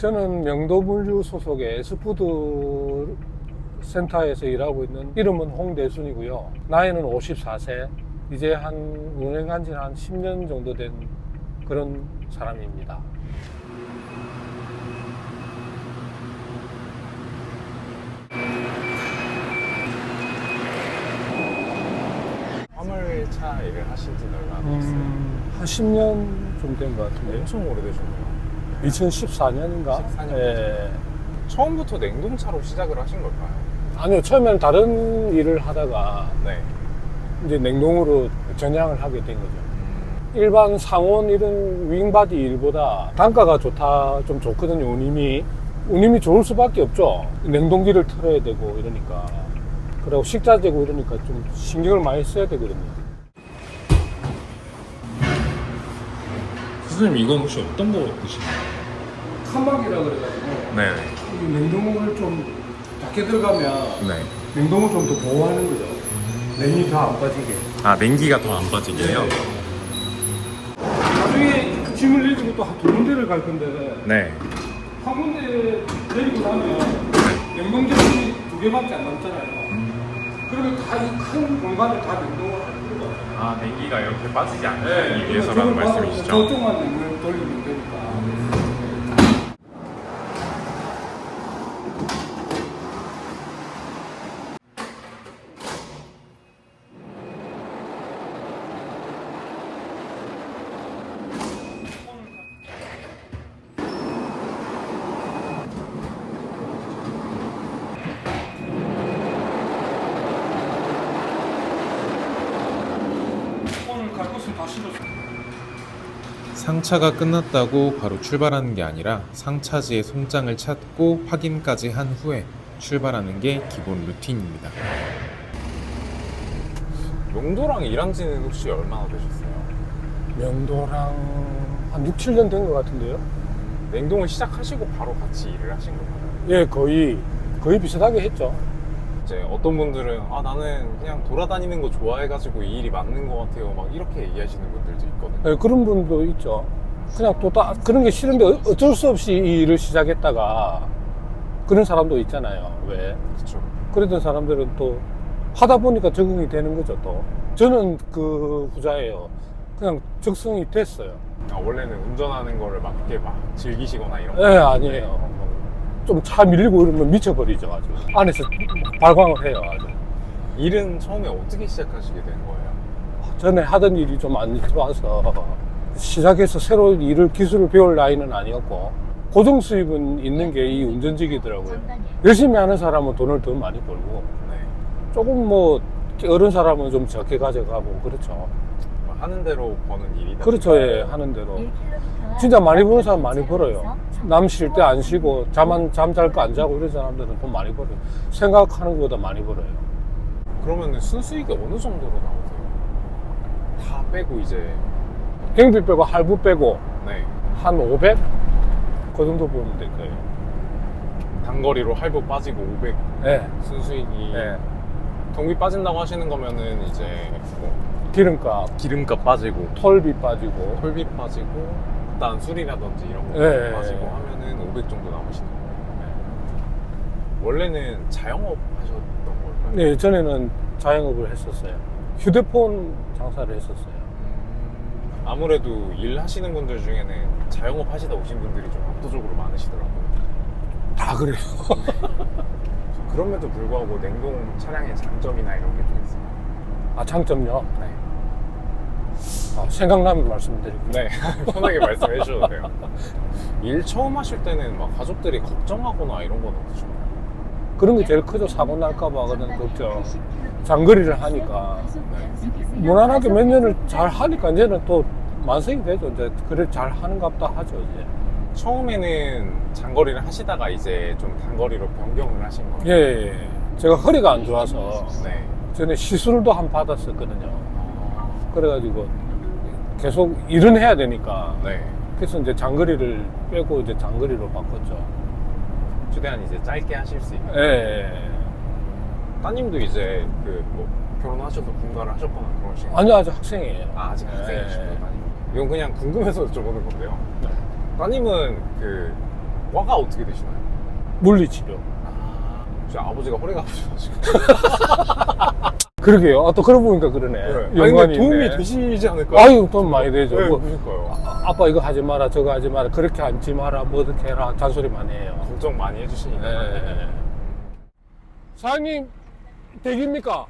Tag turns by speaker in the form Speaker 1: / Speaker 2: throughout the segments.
Speaker 1: 저는 명도물류 소속의 S푸드 센터에서 일하고 있는 이름은 홍대순이고요. 나이는 54세. 이제 한 운행한 지는 한 10년 정도 된 그런 사람입니다.
Speaker 2: 화물차 일을 하신 지는 얼마나 되셨어요?
Speaker 1: 음, 한 10년 좀 된 것 같은데요.
Speaker 2: 엄청 오래되셨네요.
Speaker 1: 2014년인가?
Speaker 2: 14년.
Speaker 1: 예.
Speaker 2: 처음부터 냉동차로 시작을 하신 걸까요?
Speaker 1: 아니요, 처음에는 다른 일을 하다가
Speaker 2: 네.
Speaker 1: 이제 냉동으로 전향을 하게 된 거죠.
Speaker 2: 음,
Speaker 1: 일반 상온 이런 윙바디 일보다 단가가 좋다, 좀 좋거든요, 운임이. 운임이 좋을 수밖에 없죠. 냉동기를 틀어야 되고 이러니까. 그리고 식자재고 이러니까 좀 신경을 많이 써야 되거든요.
Speaker 2: 선생님 이건 혹시 어떤 거 드시나요?
Speaker 1: 칸막이라 그래가지고
Speaker 2: 네네.
Speaker 1: 이 냉동을 좀 밖에 들어가면
Speaker 2: 네.
Speaker 1: 냉동을 좀 더 보호하는 거죠. 냉이 더안 빠지게.
Speaker 2: 아 냉기가 더 안 빠지게요?
Speaker 1: 나중에 그 짐을 내리고 또 두 군데를 갈 건데
Speaker 2: 네.
Speaker 1: 한 군데 내리고 나면 냉동 제품이 두 개밖에 안 남잖아요. 그러면 다 이 큰 공간을 다 냉동을 하는 거예요.
Speaker 2: 아 냉기가 이렇게 빠지지 않기
Speaker 1: 네,
Speaker 2: 위해서라는
Speaker 1: 받아서
Speaker 2: 말씀이시죠?
Speaker 1: 저쪽만 냉동을 돌리면 되니까. 오늘 갈 곳은 다 실었어요.
Speaker 3: 상차가 끝났다고 바로 출발하는 게 아니라 상차지의 송장을 찾고 확인까지 한 후에 출발하는 게 기본 루틴입니다.
Speaker 2: 용도랑 일한 지는 혹시 얼마나 되셨어요?
Speaker 1: 명도랑 한 6, 7년 된 것 같은데요.
Speaker 2: 냉동을 시작하시고 바로 같이 일을 하신 건가요?
Speaker 1: 예, 거의 거의 비슷하게 했죠.
Speaker 2: 이제 어떤 분들은 아 나는 그냥 돌아다니는 거 좋아해가지고 이 일이 맞는 것 같아요 막 이렇게 얘기하시는 분들도 있거든요
Speaker 1: 예, 그런 분도 있죠. 그냥 또 다, 그런 게 싫은데 어- 어쩔 수 없이 이 일을 시작했다가 그런 사람도 있잖아요. 왜?
Speaker 2: 그렇죠
Speaker 1: 그랬던 사람들은 또 하다 보니까 적응이 되는 거죠, 또. 저는 그 후자예요. 그냥 적성이 됐어요.
Speaker 2: 아, 원래는 운전하는 거를 막 그렇게 막 즐기시거나 이런 거
Speaker 1: 예, 아니에요. 좀 차 밀리고 이러면 미쳐버리죠, 아주. 안에서 발광을 해요, 아주.
Speaker 2: 일은 처음에 어떻게 시작하시게 된 거예요?
Speaker 1: 전에 하던 일이 좀 안 좋아서 시작해서 새로 일을 기술을 배울 나이는 아니었고 고정 수입은 있는 게 이 운전직이더라고요. 열심히 하는 사람은 돈을 더 많이 벌고
Speaker 2: 네
Speaker 1: 조금 뭐 어른 사람은 좀 적게 가져가고 그렇죠.
Speaker 2: 뭐 하는 대로 버는 일이다
Speaker 1: 그렇죠, 예, 하는 대로. 진짜 많이 버는 사람 많이 벌어요. 남 쉴 때 안 쉬고 잠안 잠 잘 거 안 자고 이런 사람들은 돈 많이 벌어요. 생각하는 것보다 많이 벌어요.
Speaker 2: 그러면 순수익이 어느 정도로 나오세요? 다 빼고 이제
Speaker 1: 경비 빼고 할부 빼고
Speaker 2: 네
Speaker 1: 한 500? 그 정도 보면 될 거예요.
Speaker 2: 단거리로 할부 빠지고 500
Speaker 1: 예,
Speaker 2: 순수익이
Speaker 1: 예.
Speaker 2: 경비 빠진다고 하시는 거면은 이제 뭐
Speaker 1: 기름값,
Speaker 2: 기름값 빠지고
Speaker 1: 톨비 빠지고
Speaker 2: 톨비 빠지고 일단 술이라든지 이런 거
Speaker 1: 예, 예,
Speaker 2: 빠지고
Speaker 1: 예.
Speaker 2: 하면은 500 정도 남으시는 거예요. 원래는 자영업 하셨던 걸까요?
Speaker 1: 네, 전에는 자영업을 했었어요. 휴대폰 장사를 했었어요.
Speaker 2: 음, 아무래도 일 하시는 분들 중에는 자영업 하시다 오신 분들이 좀 압도적으로 많으시더라고요.
Speaker 1: 다 그래요.
Speaker 2: 그럼에도 불구하고 냉동 차량의 장점이나 이런 게 좀 있어요.
Speaker 1: 아, 장점요?
Speaker 2: 네.
Speaker 1: 아, 생각나면 말씀드릴게요.
Speaker 2: 네, 편하게 말씀해 주셔도 돼요. 일 처음 하실 때는 막 가족들이 걱정하거나 이런 건 없으신가요?
Speaker 1: 그런 게 제일 크죠. 사고 날까봐 그런 걱정. 장거리를 하니까. 무난하게 몇 년을 잘 하니까 이제는 또 만성이 되죠. 이제 그래 잘 하는갑다 하죠, 이제.
Speaker 2: 처음에는 장거리를 하시다가 이제 좀 단거리로 변경을 하신 거예요?
Speaker 1: 예, 예, 예. 제가 허리가 안 좋아서
Speaker 2: 네.
Speaker 1: 전에 시술도 한번 받았었거든요. 그래가지고 계속 일은 해야 되니까.
Speaker 2: 네.
Speaker 1: 그래서 이제 장거리를 빼고 이제 장거리로 바꿨죠.
Speaker 2: 최대한 이제 짧게 하실 수 있는.
Speaker 1: 예, 예.
Speaker 2: 따님도 이제 그 뭐 결혼하셔서 분가를 하셨거나 그러신
Speaker 1: 아니요, 아직 학생이에요.
Speaker 2: 아, 아직 학생이시고
Speaker 1: 예.
Speaker 2: 따님. 이건 그냥 궁금해서 여쭤보는 건데요.
Speaker 1: 네.
Speaker 2: 따님은 그 과가 어떻게 되시나요?
Speaker 1: 물리치료.
Speaker 2: 아, 제 아버지가 허리가 아프셔가지고.
Speaker 1: 그러게요. 아, 또 그러고 보니까 그러네.
Speaker 2: 아니,
Speaker 1: 연관이
Speaker 2: 근데 도움이
Speaker 1: 있네.
Speaker 2: 되시지 않을까요?
Speaker 1: 아유, 돈 많이 되죠.
Speaker 2: 네,
Speaker 1: 뭐,
Speaker 2: 그러니까요.
Speaker 1: 아, 아빠 이거 하지 마라, 저거 하지 마라, 그렇게 앉지 마라, 뭐 어떻게 해라, 잔소리 많이 해요.
Speaker 2: 걱정 많이 해주시니까.
Speaker 1: 네. 사장님, 대기입니까?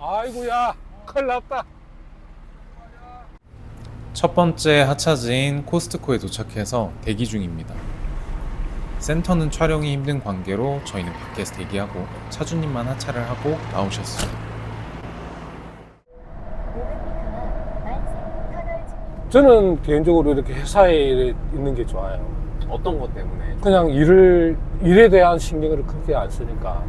Speaker 1: 아이고야, 큰일 났다.
Speaker 3: 첫 번째 하차지인 코스트코에 도착해서 대기 중입니다. 센터는 촬영이 힘든 관계로 저희는 밖에서 대기하고 차주님만 하차를 하고 나오셨어요.
Speaker 4: 500m나 만세 터널 중
Speaker 1: 저는 개인적으로 이렇게 회사에 있는 게 좋아요.
Speaker 2: 어떤 것 때문에
Speaker 1: 그냥 일을, 일에 대한 신경을 크게 안 쓰니까.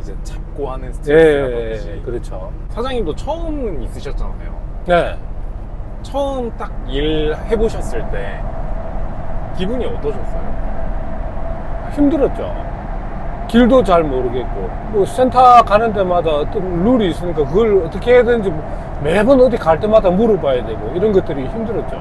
Speaker 2: 이제 잡고 하는
Speaker 1: 예,
Speaker 2: 스트레스라든지.
Speaker 1: 예, 그렇죠.
Speaker 2: 사장님도 처음 있으셨잖아요.
Speaker 1: 네.
Speaker 2: 처음 딱 일 해보셨을 때 기분이 어떠셨어요?
Speaker 1: 힘들었죠. 길도 잘 모르겠고, 뭐 센터 가는 데마다 어떤 룰이 있으니까 그걸 어떻게 해야 되는지 매번 어디 갈 때마다 물어봐야 되고 이런 것들이 힘들었죠.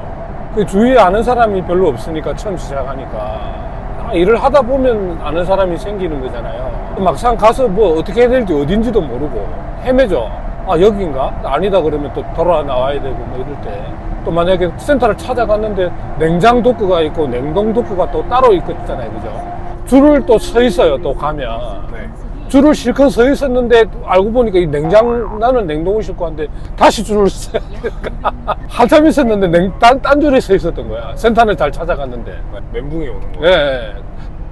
Speaker 1: 그 주위에 아는 사람이 별로 없으니까 처음 시작하니까 아, 일을 하다 보면 아는 사람이 생기는 거잖아요. 막상 가서 뭐 어떻게 해야 될지 어딘지도 모르고 헤매죠. 아 여긴가? 아니다 그러면 또 돌아 나와야 되고 뭐 이럴 때. 또 만약에 센터를 찾아갔는데 냉장 도크가 있고 냉동 도크가 또 따로 있잖아요. 그죠? 줄을 또 서 있어요. 또 가면.
Speaker 2: 네.
Speaker 1: 줄을 실컷 서 있었는데 알고 보니까 이 냉장 나는 냉동을 싣고 왔는데 다시 줄을 서야 되니까 한참 있었는데 냉, 딴, 딴 줄에 서 있었던 거야 센터를 잘 찾아갔는데
Speaker 2: 멘붕이 오는
Speaker 1: 예,
Speaker 2: 거예요.
Speaker 1: 예.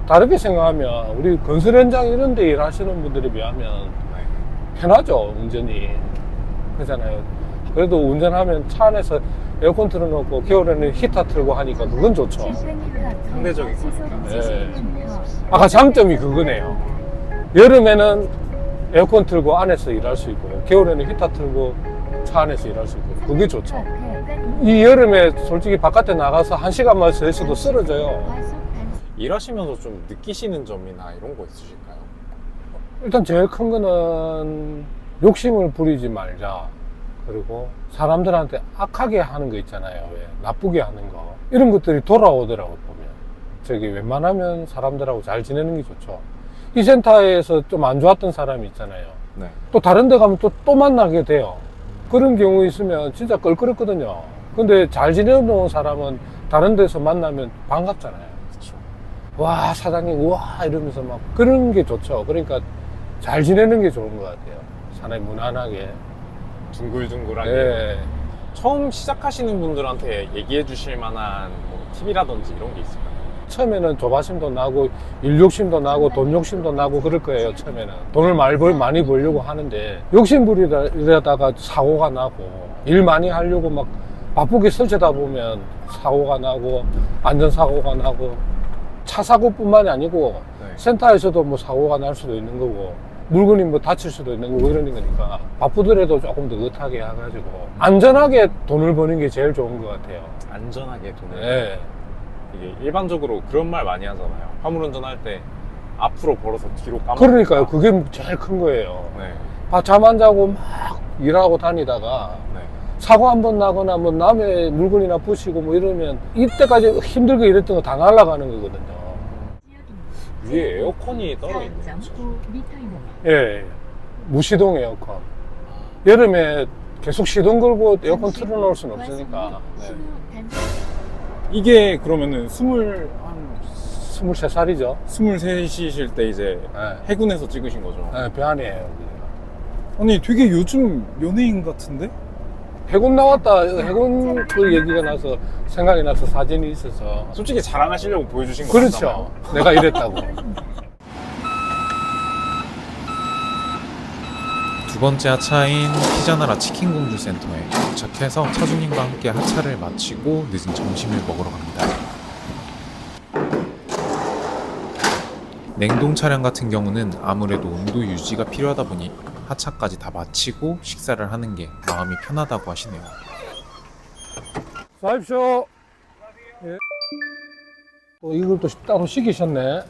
Speaker 1: 다르게 생각하면 우리 건설 현장 이런 데 일하시는 분들에 비하면
Speaker 2: 네.
Speaker 1: 편하죠 운전이 그렇잖아요 그래도 운전하면 차 안에서 에어컨 틀어놓고 겨울에는 히터 틀고 하니까 그건 좋죠
Speaker 4: 700m
Speaker 2: 상대적인.
Speaker 1: 예.
Speaker 4: 70km
Speaker 1: 아까 장점이 그거네요. 여름에는 에어컨 틀고 안에서 일할 수 있고, 겨울에는 히터 틀고 차 안에서 일할 수 있고, 그게 좋죠. 이 여름에 솔직히 바깥에 나가서 한 시간만 서 있어도 쓰러져요.
Speaker 2: 일하시면서 좀 느끼시는 점이나 이런 거 있으실까요?
Speaker 1: 일단 제일 큰 거는 욕심을 부리지 말자. 그리고 사람들한테 악하게 하는 거 있잖아요. 왜? 나쁘게 하는 거. 이런 것들이 돌아오더라고, 보면. 저기 웬만하면 사람들하고 잘 지내는 게 좋죠. 이 센터에서 좀 안 좋았던 사람이 있잖아요.
Speaker 2: 네.
Speaker 1: 또 다른 데 가면 또, 또 만나게 돼요. 그런 경우 있으면 진짜 껄끄럽거든요. 근데 잘 지내놓은 사람은 다른 데서 만나면 반갑잖아요.
Speaker 2: 그렇죠.
Speaker 1: 와, 사장님, 우와, 이러면서 막 그런 게 좋죠. 그러니까 잘 지내는 게 좋은 것 같아요. 사람이 무난하게.
Speaker 2: 둥글둥글하게.
Speaker 1: 예.
Speaker 2: 처음 시작하시는 분들한테 얘기해 주실 만한 뭐 팁이라든지 이런 게 있을까요?
Speaker 1: 처음에는 조바심도 나고 일 욕심도 나고 돈 욕심도 나고 그럴 거예요 처음에는 돈을 많이, 벌, 많이 벌려고 하는데 욕심 부리다가 사고가 나고 일 많이 하려고 막 바쁘게 설치다 보면 사고가 나고 안전사고가 나고 차 사고뿐만이 아니고
Speaker 2: 네.
Speaker 1: 센터에서도 뭐 사고가 날 수도 있는 거고 물건이 뭐 다칠 수도 있는 거고 이러는 거니까 바쁘더라도 조금 더 의하게 해가지고 안전하게 돈을 버는 게 제일 좋은 것 같아요
Speaker 2: 안전하게 돈을.
Speaker 1: 예.
Speaker 2: 이게 일반적으로 그런 말 많이 하잖아요. 화물 운전 할 때 앞으로 벌어서 뒤로 까먹
Speaker 1: 그러니까요 그게 제일 큰 거예요
Speaker 2: 네.
Speaker 1: 아, 잠안 자고 막 일하고 다니다가
Speaker 2: 네.
Speaker 1: 사고 한 번 나거나 뭐 남의 물건이나 부시고 뭐 이러면 이때까지 힘들게 일했던 거 다 날아가는 거거든요.
Speaker 2: 위에 에어컨이 따로 있네요.
Speaker 4: 4.9m입니다.
Speaker 1: 예. 무시동 에어컨. 여름에 계속 시동 걸고 에어컨 틀어놓을 수는 없으니까. 네.
Speaker 2: 이게 그러면은 스물 한
Speaker 1: 23살이죠.
Speaker 2: 스물셋이실 때 이제
Speaker 1: 네.
Speaker 2: 해군에서 찍으신 거죠.
Speaker 1: 네, 배 안이에요.
Speaker 2: 아니 되게 요즘 연예인 같은데?
Speaker 1: 해군 나왔다. 해군 그 얘기가 나서 생각이 나서 사진이 있어서.
Speaker 2: 솔직히 자랑하시려고 보여주신 거
Speaker 1: 그렇죠. 내가 이랬다고.
Speaker 3: 두 번째 하차인 피자나라 치킨 공주 센터에 도착해서 차주님과 함께 하차를 마치고 늦은 점심을 먹으러 갑니다. 냉동 차량 같은 경우는 아무래도 온도 유지가 필요하다 보니 하차까지 다 마치고 식사를 하는 게 마음이 편하다고 하시네요.
Speaker 1: 수고하십시오. 예. 또 이걸 또 따로 시키셨네.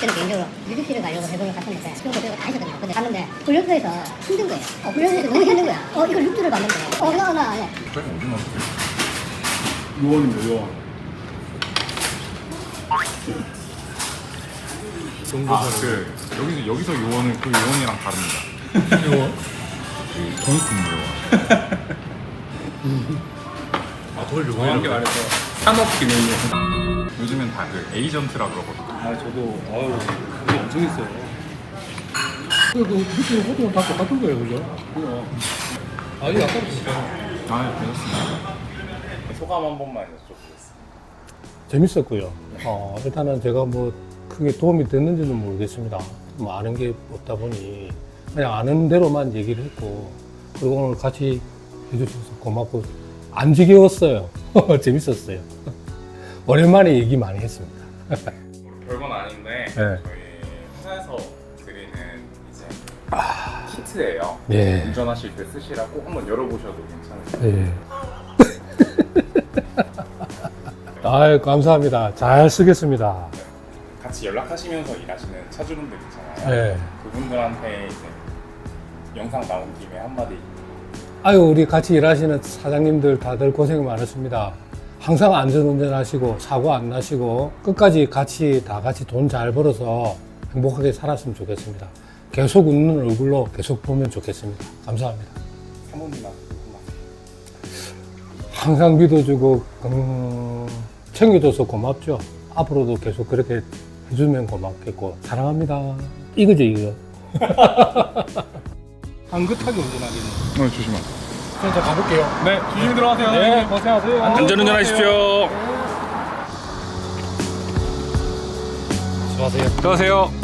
Speaker 5: 저는 개인적으로 유지씨를 가려고 해보러 갔었는데 그런 거 배우고 다 하셨거든요. 근데 갔는데 훈련소에서 힘든 거예요. 어, 훈련소에서 너무 힘든 거야. 어, 이걸 육주를 봤는데. 어, 나, 나, 안 해.
Speaker 3: 요원입니다, 요원. 아, 그 여기서 여기서 요원은 그 요원이랑 다릅니다. 요원? 그 공익근무 요원. 아, 그걸 요원이라고 말해서 산업 기능요. 요즘엔 다 그 에이전트라 그러거든요.
Speaker 1: 아 저도 아유 그게 엄청 있어요. 그래도 그때 호주는 다 똑같은 거예요, 그죠? 그죠. 아 이거 아까 진짜
Speaker 3: 아, 괜찮습니다.
Speaker 6: 소감 한 번만 여쭤보겠습니다.
Speaker 1: 재밌었고요. 어, 일단은 제가 뭐 크게 도움이 됐는지는 모르겠습니다. 뭐 아는 게 없다 보니 그냥 아는 대로만 얘기를 했고 그리고 오늘 같이 해주셔서 고맙고 안 지겨웠어요. 재밌었어요. 오랜만에 얘기 많이 했습니다.
Speaker 3: 별건 아닌데
Speaker 1: 네.
Speaker 3: 저희 회사에서 드리는 이제 키트예요.
Speaker 1: 예.
Speaker 3: 운전하실 때 쓰시라고 한번 열어보셔도 괜찮으세요.
Speaker 1: 예. 아유, 감사합니다. 잘 쓰겠습니다.
Speaker 3: 같이 연락하시면서 일하시는 차주분들 있잖아요.
Speaker 1: 예.
Speaker 3: 그분들한테 이제 영상 나온 김에 한마디
Speaker 1: 아유, 우리 같이 일하시는 사장님들 다들 고생 많으십니다. 항상 안전운전 하시고, 사고 안 나시고, 끝까지 같이, 다 같이 돈 잘 벌어서 행복하게 살았으면 좋겠습니다. 계속 웃는 얼굴로 계속 보면 좋겠습니다. 감사합니다.
Speaker 3: 사모님한테.
Speaker 1: 항상 믿어주고, 음, 챙겨줘서 고맙죠. 앞으로도 계속 그렇게 해주면 고맙겠고, 사랑합니다. 이거죠, 이거. 한긋하게 운전하겠네.
Speaker 3: 어, 조심하세요.
Speaker 1: 자, 가볼게요.
Speaker 3: 네, 조심히 들어가세요.
Speaker 1: 네, 고생하세요.
Speaker 3: 안전운전 하십시오.
Speaker 1: 수고하세요.
Speaker 3: 들어가세요.